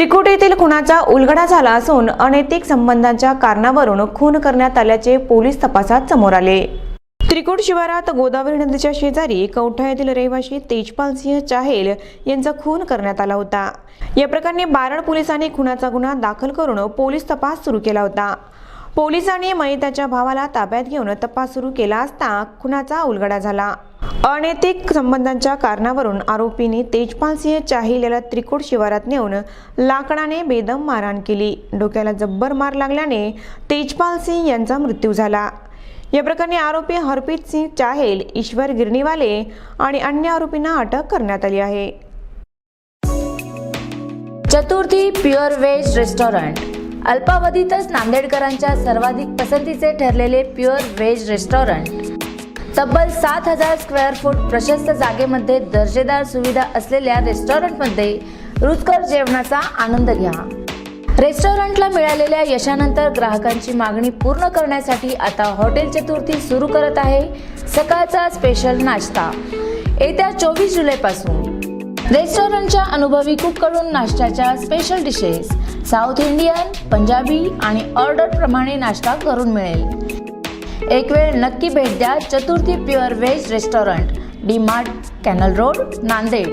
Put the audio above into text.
त्रिकुट येथील खुनाचा उलगडा झाला असून अनैतिक संबंधांच्या कारणावरून खून करण्यात आल्याचे पोलीस तपासात समोर आले. त्रिकुट शिवारात गोदावरी नदीच्या शेजारी कवठा येथील रहिवासी तेजपाल सिंह चाहेल यांचा खून करण्यात आला होता. या प्रकरणी बारड पोलिसांनी खुनाचा गुन्हा दाखल करून पोलीस तपास सुरू केला होता. पोलिसांनी मयताच्या भावाला ताब्यात घेऊन तपास सुरू केला असता खुनाचा उलगडा झाला. अनैतिक संबंधांच्या कारणावरून आरोपींनी तेजपाल सिंह चाहील याला त्रिकोट शिवारात नेऊन लाकडाने बेदम मारहाण केली. डोक्याला जब्बर मार लागल्याने तेजपाल सिंह यांचा मृत्यू झाला. या प्रकरणी आरोपी हरप्रीत सिंह चाहेल ईश्वर गिरणीवाले आणि अन्य आरोपींना अटक करण्यात आली आहे. Chaturthi pure veg restaurant. अल्पावधीतच नांदेडकरांच्या सर्वाधिक पसंतीचे ठरलेले प्युअर व्हेज रेस्टॉरंट. तब्बल सात हजार स्क्वेअर फूट प्रशस्त जागेमध्ये दर्जेदार सुविधा असलेल्या रेस्टॉरंटमध्ये रुचकर जेवणाचा आनंद घ्या. रेस्टॉरंटला मिळालेल्या यशानंतर ग्राहकांची मागणी पूर्ण करण्यासाठी आता हॉटेल चतुर्थी सुरू करत आहे. सकाळचा स्पेशल नाश्ता. येत्या चोवीस जुलैपासून. रेस्टॉरंटच्या अनुभवी कुककडून नाश्त्याच्या special dishes south Indian Punjabi आणि ऑर्डर प्रमाणे नाश्ता करून मिळेल. एक वेळ नक्की भेट द्या Chaturthi pure veg restaurant D Mart canal road Nanded.